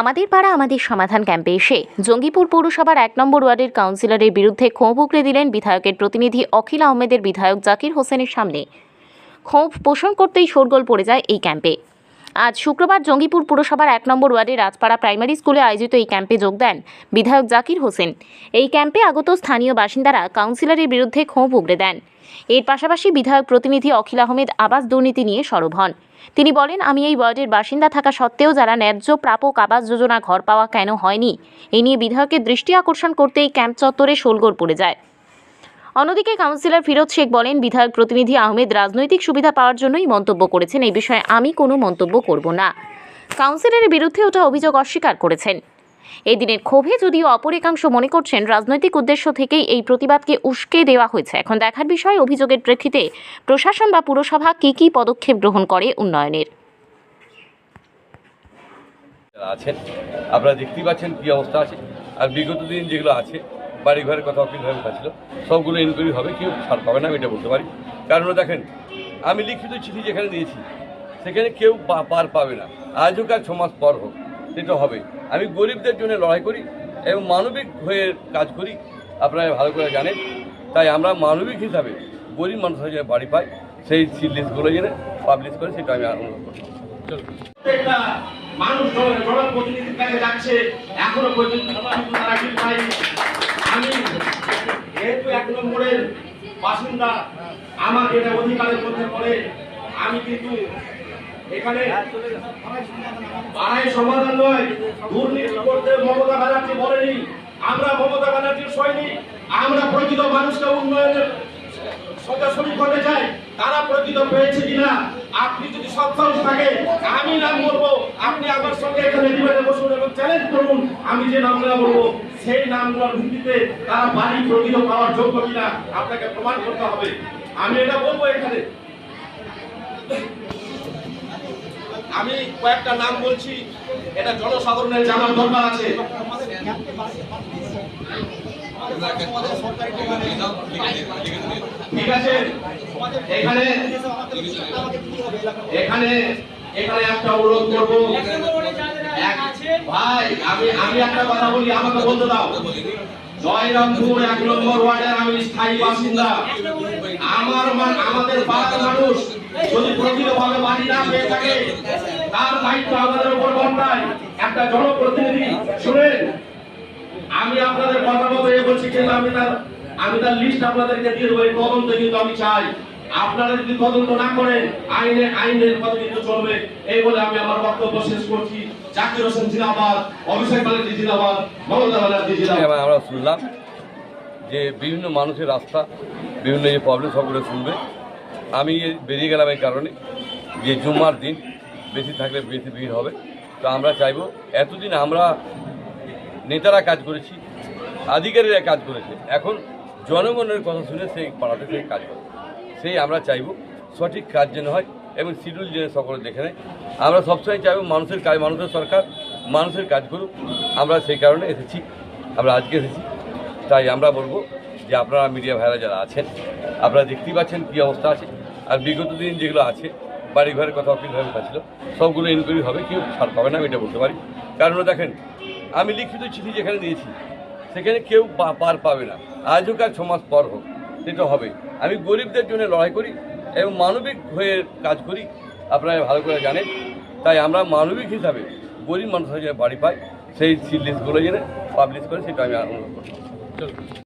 আমাদের পাড়া আমাদের সমাধান ক্যাম্পে এসে জঙ্গিপুর পৌরসভার এক নম্বর ওয়ার্ডের কাউন্সিলরের বিরুদ্ধে ক্ষোভ উগড়ে দিলেন বিধায়কের প্রতিনিধি অখিল আহমেদের বিধায়ক জাকির হোসেনের সামনে। ক্ষোভ পোষণ করতেই শোরগোল পড়ে যায় এই ক্যাম্পে। আজ শুক্রবার জঙ্গিপুর পুরসভার এক নম্বর ওয়ার্ডের রাজপাড়া প্রাইমারি স্কুলে আয়োজিত এই ক্যাম্পে যোগ দেন বিধায়ক জাকির হোসেন। এই ক্যাম্পে আগত স্থানীয় বাসিন্দারা কাউন্সিলরের বিরুদ্ধে ক্ষোভ উগড়ে দেন। এর পাশাপাশি বিধায়ক প্রতিনিধি অখিল আহমেদ আবাস দুর্নীতি নিয়ে সরব হন। তিনি বলেন, আমি এই ওয়ার্ডের বাসিন্দা থাকা সত্ত্বেও যারা ন্যায্য প্রাপক আবাস যোজনা ঘর পাওয়া কেন হয়নি? এই নিয়ে বিধায়কের দৃষ্টি আকর্ষণ করতে এই ক্যাম্প চত্বরে শোলগোল পড়ে যায়। অন্যদিকে কাউন্সিলর ফিরোজ শেখ বলেন, বিধায়ক প্রতিনিধি আহমেদ রাজনৈতিক সুবিধা পাওয়ার জন্যই মন্তব্য করেছেন। এই বিষয়ে আমি কোনো মন্তব্য করব না। কাউন্সিলরের বিরুদ্ধে ওটা অভিযোগ অস্বীকার করেছেন। এই দিনের ক্ষোভে যদিও অপর একাংশ মনে করছেন, রাজনৈতিক উদ্দেশ্য থেকেই এই প্রতিবাদকে উস্কে দেওয়া হয়েছে। এখন দেখার বিষয়, অভিযোগের প্রেক্ষিতে প্রশাসন বা পুরসভা কী কী পদক্ষেপ গ্রহণ করে উন্নয়নের। আছেন। আপনারা দেখতেই পাচ্ছেন কী অবস্থা আছে। আর বিগত দিন যেগুলো আছে বাড়ি ঘরের কথা অকিলভাবে কথা ছিল, সবগুলো ইনকোয়ারি হবে, কেউ ছাড় পাবে না, আমি এটা বলতে পারি। কারণ দেখেন, আমি লিখিত চিঠি যেখানে দিয়েছি, সেখানে কেউ পার পাবে না। আজ হোক আর ছ মাস পর হোক, সেটা হবে। আমি গরিবদের জন্য লড়াই করি এবং মানবিক হয়ে কাজ করি, আপনারা ভালো করে জানেন। তাই আমরা মানবিক হিসাবে গরিব মানুষের যেন বাড়ি পাই, সেই লিস্টগুলো যেন পাবলিশ করে, সেটা আমি অনুরোধ করছি মানুষ জনপ্রতিনিধির কাছে যাচ্ছে, এখনও পর্যন্ত যেহেতু এক নম্বরের বাসিন্দা আমার এটা অধিকারের মধ্যে পড়ে। আমি কিন্তু এখানে পাড়ায় সমাধান নয়। দুর্নীতি করতে মমতা ব্যানার্জি বলেনি। আমরা মমতা ব্যানার্জির সৈনিক। আমরা প্রকৃত মানুষকে উন্নয়নের সরাসরি করতে চাই। তারা প্রকৃত পেয়েছে কিনা? আপনি যদি সক্ষম থাকে আমি নাম বলব, আপনি আমার সঙ্গে এখানে ডিবেটে বসুন। চ্যালেঞ্জ করুন, আমি যে নামগুলো বলব, সেই নামগুলোর ভিত্তিতে তারা বাড়ি প্রকৃত পাওয়ার যোগ্য কিনা আপনাকে প্রমাণ করতে হবে। আমি এটা বলব এখানে। আমি কয়েকটা নাম বলছি, এটা জনসাধারণের জানার দরকার আছে। ঠিক আছে? এখানে এখানে এখানে একটা অনুরোধ করব। ভাই, আমি আমি একটা কথা বলি, আমাকে বলতে দাও। জয়রামপুর এক নম্বর ওয়ার্ডের আমি স্থায়ী বাসিন্দা। আমার আমাদের মানুষ যদি প্রকৃতভাবে বাড়ি না পেয়ে থাকে, তার দায়িত্ব আমাদের উপর বর্তায় একটা জনপ্রতিনিধি, শুনেন, আমি আপনাদের কথা মতো এ বলছি, কিন্তু আমি তার আমি তার লিস্ট আপনাদেরকে দিয়ে দেবো, এই তদন্ত কিন্তু আমি চাই। আপনারা যদি তদন্ত না করেন আইনে আইনের পথে কিন্তু চলবে। এই বলে আমি আমার বক্তব্য শেষ করছি। জাকির হোসেন অভিষেক মমতা আমরা শুনলাম যে বিভিন্ন মানুষের রাস্তা, বিভিন্ন যে প্রবলেম সবগুলো শুনবে। আমি বেরিয়ে গেলাম এই কারণে যে জুম্মার দিন বেশি থাকলে বেশি ভিড় হবে। তো আমরা চাইব এতদিন আমরা নেতারা কাজ করেছি আধিকারীরা কাজ করেছে। এখন জনগণের কথা শুনে সেই পাড়াতে সেই কাজ করে সেই আমরা চাইব সঠিক কাজ যেন হয় এবং শিডিউল যেন সকলে দেখে নেয়। আমরা সবসময় চাইব মানুষের কাজ, মানুষের সরকার, মানুষের কাজ করুক। আমরা সেই কারণে এসেছি। আমরা আজকে এসেছি। তাই আমরা বলব যে আপনারা মিডিয়া ভাইরা যারা আছেন, আপনারা দেখতেই পাচ্ছেন কী অবস্থা আছে। আর বিগত দিন যেগুলো আছে বাড়ি ঘরের কথা অকিলভাবে কথা ছিল, সবগুলো ইনকোয়ারি হবে, কেউ ছাড় পাবে না, আমি এটা বলতে পারি। কারণ দেখেন, আমি লিখিত চিঠি যেখানে দিয়েছি, সেখানে কেউ পার পাবে না। আজ হোক আর ছ মাস পর হোক সেটা হবে আমি গরিবদের জন্য লড়াই করি এবং মানবিক হয়ে কাজ করি, আপনারা ভালো করে জানেন। তাই আমরা মানবিক হিসাবে গরিব মানুষের যেন বাড়ি পাই, সেই লিস্টগুলো যেন পাবলিশ করে সেটা আমি অনুরোধ করছি